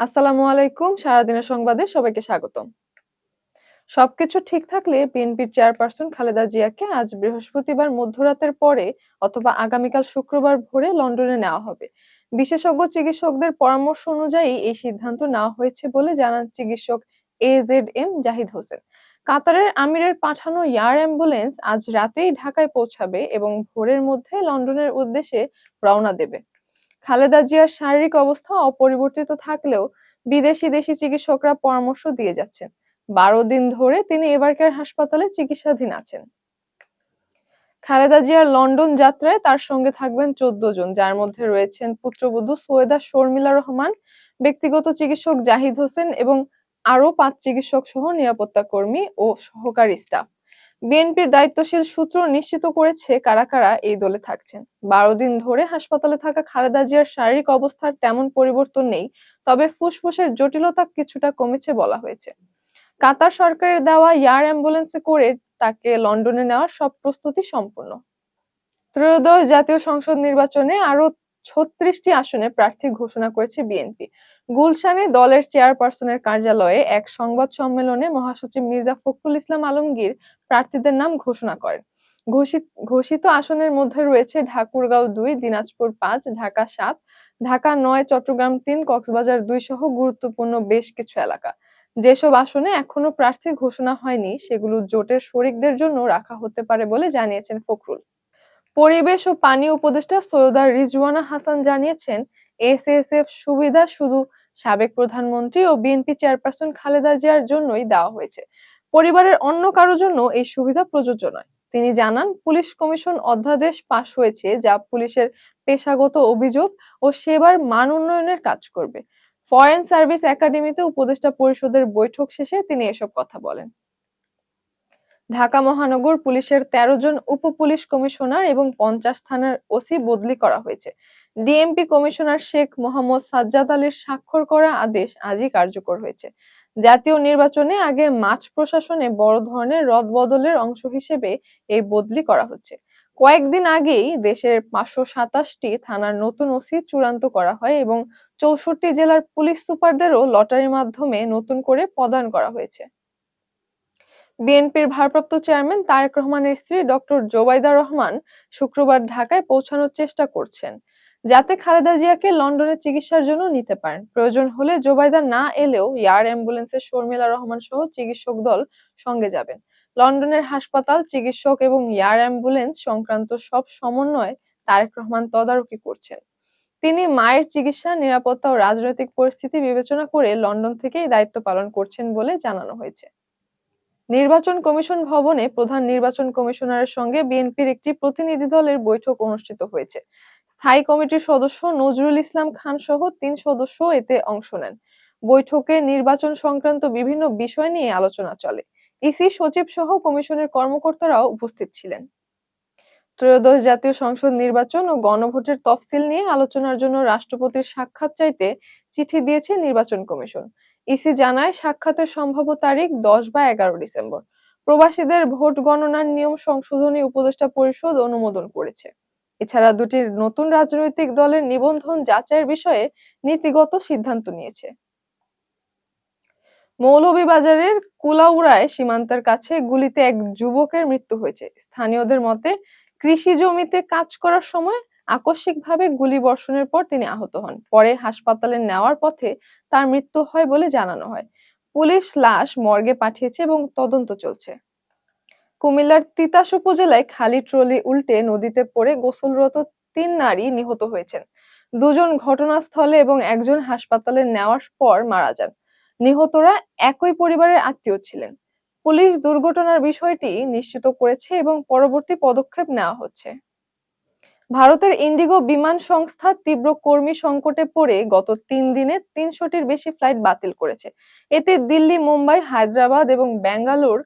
আসসালামু আলাইকুম। সারাদিনের সংবাদে সবাইকে স্বাগতম। সবকিছু ঠিক থাকলে বিএনপির চেয়ারপারসন খালেদা জিয়াকে আজ বৃহস্পতিবার মধ্যরাতের পরে অথবা আগামীকাল শুক্রবার ভোরে লন্ডনে নেওয়া হবে। বিশেষজ্ঞ চিকিৎসকদের পরামর্শ অনুযায়ী এই সিদ্ধান্ত নেওয়া হয়েছে বলে জানান চিকিৎসক A Z M Zahid Hossain. কাতারের আমিরের পাঠানো এয়ার অ্যাম্বুলেন্স আজ রাতেই ঢাকায় পৌঁছাবে এবং ভোরের মধ্যে লন্ডনের উদ্দেশ্যে রওনা দেবে। খালেদা জিয়ার শারীরিক অবস্থা অপরিবর্তিত থাকলেও বিদেশি দেশি চিকিৎসকরা পরামর্শ দিয়ে যাচ্ছেন। বারো দিন ধরে তিনি এবারকার হাসপাতালে চিকিৎসাধীন আছেন। খালেদা জিয়ার লন্ডন যাত্রায় তার সঙ্গে থাকবেন চোদ্দ জন, যার মধ্যে রয়েছেন পুত্রবধূ সৈয়দা শর্মিলা রহমান, ব্যক্তিগত চিকিৎসক জাহিদ হোসেন এবং আরও পাঁচ চিকিৎসক সহ নিরাপত্তা কর্মী ও সহকারী স্টাফ। বিএনপির দায়িত্বশীল সূত্র নিশ্চিত করেছে কারা কারা এই দলে থাকছেন। বারো দিন ধরে হাসপাতালে থাকা খালেদা জিয়ার শারীরিক অবস্থার তেমন পরিবর্তন নেই, তবে ফুসফুসের জটিলতা কিছুটা কমেছে বলা হয়েছে। কাতার সরকারের দেওয়া এয়ার অ্যাম্বুলেন্সে করে তাকে লন্ডনে নেওয়ার সব প্রস্তুতি সম্পূর্ণ। ত্রয়োদশ জাতীয় সংসদ নির্বাচনে আরও ছত্রিশটি আসনে প্রার্থী ঘোষণা করেছে বিএনপি। গুলশানে দলের চেয়ারপারসনের কার্যালয়ে এক সংবাদ সম্মেলনে মহাসচিব মির্জা ফখরুল ইসলাম আলমগীর প্রার্থীদের নাম ঘোষণা করেন। ঘোষিত আসনের মধ্যে রয়েছে ঠাকুরগাঁও দুই, দিনাজপুর পাঁচ, ঢাকা সাত, ঢাকা নয়, চট্টগ্রাম তিন, কক্সবাজার দুই সহ গুরুত্বপূর্ণ বেশ কিছু এলাকা। যেসব আসনে এখনও প্রার্থী ঘোষণা হয়নি, সেগুলো জোটের শরিকদের জন্য রাখা হতে পারে বলে জানিয়েছেন ফখরুল। পরিবেশ ও পানি উপদেষ্টা সৈয়দা রিজওয়ানা হাসান জানিয়েছেন, এসএসএফ সুবিধা শুধু সাবেক প্রধানমন্ত্রী ও বিএনপি চেয়ারপারসন খালেদা জিয়ার জন্যই দেওয়া হয়েছে। পরিবারের অন্য কারও জন্য এই সুবিধা প্রযোজ্য নয়। তিনি জানান, পুলিশ কমিশন অধ্যাদেশ পাশ হয়েছে যা পুলিশের পেশাগত অভিযোগ ও সেবার মান উন্নয়নের কাজ করবে। ফরেন সার্ভিস একাডেমিতে উপদেষ্টা পরিষদের বৈঠক শেষে তিনি এসব কথা বলেন। ঢাকা মহানগর পুলিশের ১৩ জন উপ পুলিশ কমিশনার এবং পঞ্চাশ থানার ওসি বদলি করা হয়েছে। ডিএমপি কমিশনার শেখ মোহাম্মদ সাজ্জাদ আলীর স্বাক্ষর করা আদেশ আজই কার্যকর হয়েছে। জাতীয় নির্বাচনে আগে মাছ প্রশাসনে বড় ধরনের রদবদলের অংশ হিসেবে এই বদলি করা হচ্ছে। কয়েকদিন আগেই দেশের পাঁচশো সাতাশটি থানার নতুন ওসি চূড়ান্ত করা হয় এবং চৌষট্টি জেলার পুলিশ সুপারদেরও লটারির মাধ্যমে নতুন করে প্রদান করা হয়েছে। বিএনপির ভারপ্রাপ্ত চেয়ারম্যান তারেক রহমানের স্ত্রী ডক্টর জোবাইদা রহমান শুক্রবার ঢাকায় পৌঁছানোর চেষ্টা করছেন, যাতে খালেদা জিয়াকে লন্ডনে চিকিৎসার জন্য নিতে পারেন। প্রয়োজন হলে জোবাইদা না এলেও এয়ার অ্যাম্বুলেন্সের শর্মিলা রহমান সহ চিকিৎসক দল সঙ্গে যাবেন। লন্ডনের হাসপাতাল, চিকিৎসক এবং এয়ার অ্যাম্বুলেন্স সংক্রান্ত সব সমন্বয় তারেক রহমান তদারকি করছেন। তিনি মায়ের চিকিৎসা, নিরাপত্তা ও রাজনৈতিক পরিস্থিতি বিবেচনা করে লন্ডন থেকেই দায়িত্ব পালন করছেন বলে জানানো হয়েছে। নির্বাচন কমিশন ভবনে প্রধান নির্বাচন কমিশনারের সঙ্গে বিএনপির একটি প্রতিনিধি দলের বৈঠক অনুষ্ঠিত হয়েছে। স্থায়ী কমিটির সদস্য নজরুল ইসলাম খান সহ তিন সদস্য এতে অংশ নেন। বৈঠকে নির্বাচন সংক্রান্ত বিভিন্ন বিষয় নিয়ে আলোচনা চলে। ইসি সচিব সহ কমিশনের কর্মকর্তারাও উপস্থিত ছিলেন। ত্রয়োদশ জাতীয় সংসদ নির্বাচন ও গণভোটের তফসিল নিয়ে আলোচনার জন্য রাষ্ট্রপতির সাক্ষাৎ চাইতে চিঠি দিয়েছে নির্বাচন কমিশন। ইসি জানায়, সাক্ষাতের সম্ভাব্য তারিখ দশ বা এগারো ডিসেম্বর। প্রবাসীদের ভোট গণনার নিয়ম সংশোধনী উপদেষ্টা পরিষদ অনুমোদন করেছে। এছাড়া দুটি নতুন রাজনৈতিক দলের নিবন্ধন যাচাইয়ের বিষয়ে নীতিগত সিদ্ধান্ত নিয়েছে। মৌলভীবাজারের কুলাউড়ায় সীমান্তের কাছে গুলিতে এক যুবকের মৃত্যু হয়েছে। স্থানীয়দের মতে, কৃষি জমিতে কাজ করার সময় আকস্মিকভাবে গুলি বর্ষণের পর তিনি আহত হন। পরে হাসপাতালে নেওয়ার পথে তার মৃত্যু হয় বলে জানানো হয়। পুলিশ লাশ মর্গে পাঠিয়েছে এবং তদন্ত চলছে। কুমিল্লার তিতাস উপজেলায় খালি ট্রলি উল্টে নদীতে পড়ে গোসলরত তিন নারী নিহত হয়েছেন। দুজন ঘটনাস্থলে এবং একজন হাসপাতালে নেওয়ার পর মারা যান। নিহতরা একই পরিবারের আত্মীয় ছিলেন। পুলিশ দুর্ঘটনার বিষয়টি নিশ্চিত করেছে এবং পরবর্তী পদক্ষেপ নেওয়া হচ্ছে। ভারতের ইন্ডিগো বিমান সংস্থা তীব্র কর্মী সংকটে পড়ে গত তিন দিনে তিনশোটির বেশি ফ্লাইট বাতিল করেছে। এতে দিল্লি, মুম্বাই, হায়দ্রাবাদ এবং ব্যাঙ্গালোর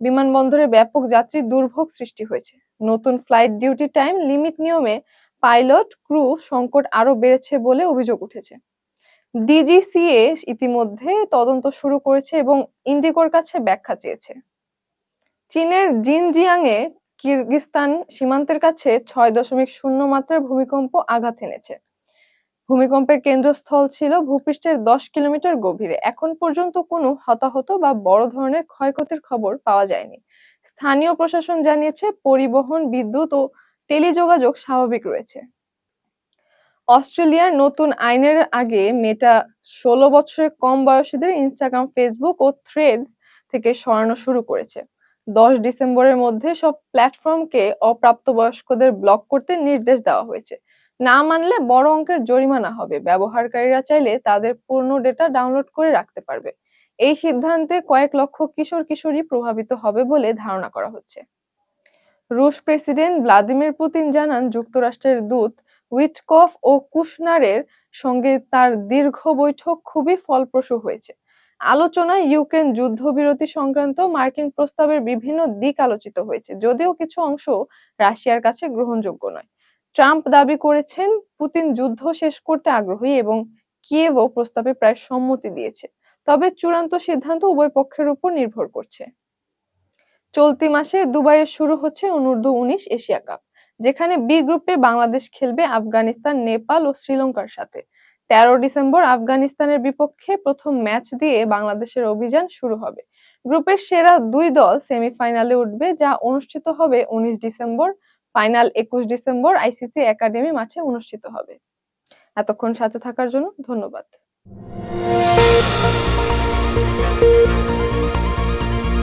বিমানবন্দরে ব্যাপক যাত্রী দুর্ভোগ সৃষ্টি হয়েছে। নতুন ফ্লাইট ডিউটি টাইম লিমিট নিয়মে পাইলট, ক্রু সংকট আরও বেড়েছে বলে অভিযোগ উঠেছে। ডিজিসিএ ইতিমধ্যে তদন্ত শুরু করেছে এবং ইন্ডিগোর কাছে ব্যাখ্যা চেয়েছে। চীনের জিনজিয়াংয়ে কিরগিস্তান সীমান্তের কাছে ছয় দশমিক শূন্য মাত্রার ভূমিকম্প আঘাত এনেছে। ভূমিকম্পের কেন্দ্রস্থল ছিল ভূপৃষ্ঠের দশ কিলোমিটার গভীরে। এখন পর্যন্ত কোনো হতাহত বা বড় ধরনের ক্ষয়ক্ষতির খবর পাওয়া যায়নি। স্থানীয় প্রশাসন জানিয়েছে, পরিবহন, বিদ্যুৎ ও টেলিযোগাযোগ স্বাভাবিক রয়েছে। অস্ট্রেলিয়ার নতুন আইনের আগে মেটা ষোলো বছরের কম বয়সীদের ইনস্টাগ্রাম ফেসবুক ও থ্রেডস থেকে সরানো শুরু করেছে। দশ ডিসেম্বরের মধ্যে সব প্ল্যাটফর্মকে অপ্রাপ্তবয়স্কদের ব্লক করতে নির্দেশ দেওয়া হয়েছে। না মানলে বড় অঙ্কের জরিমানা হবে। ব্যবহারকারীরা চাইলে তাদের পূর্ণ ডেটা ডাউনলোড করে রাখতে পারবে। এই সিদ্ধান্তে কয়েক লক্ষ কিশোর কিশোরী প্রভাবিত হবে বলে ধারণা করা হচ্ছে। রুশ প্রেসিডেন্ট ভ্লাদিমির পুতিন জানান, যুক্তরাষ্ট্রের দূত উইটকফ ও কুশনারের সঙ্গে তার দীর্ঘ বৈঠক খুবই ফলপ্রসূ হয়েছে। আলোচনায় ইউক্রেন যুদ্ধবিরতি সংক্রান্ত মার্কিন প্রস্তাবের বিভিন্ন দিক আলোচিত হয়েছে, যদিও কিছু অংশ রাশিয়ার কাছে গ্রহণযোগ্য নয়। ট্রাম্প দাবি করেছেন, পুতিন যুদ্ধ শেষ করতে আগ্রহী এবং কিয়েভও প্রস্তাবে প্রায় সম্মতি দিয়েছে, তবে চূড়ান্ত সিদ্ধান্ত উভয় পক্ষের উপর নির্ভর করছে। চলতি মাসে দুবাইয়ে শুরু হচ্ছে অনূর্ধ্ব উনিশ এশিয়া কাপ, যেখানে বি গ্রুপে বাংলাদেশ খেলবে আফগানিস্তান, নেপাল ও শ্রীলঙ্কার সাথে। তেরো ডিসেম্বর আফগানিস্তানের বিপক্ষে প্রথম ম্যাচ দিয়ে বাংলাদেশের অভিযান শুরু হবে। গ্রুপের সেরা দুই দল সেমিফাইনালে উঠবে, যা অনুষ্ঠিত হবে উনিশ ডিসেম্বর। ফাইনাল একুশ ডিসেম্বর আইসিসি একাডেমি মাঠে অনুষ্ঠিত হবে। এতক্ষণ সাথে থাকার জন্য ধন্যবাদ।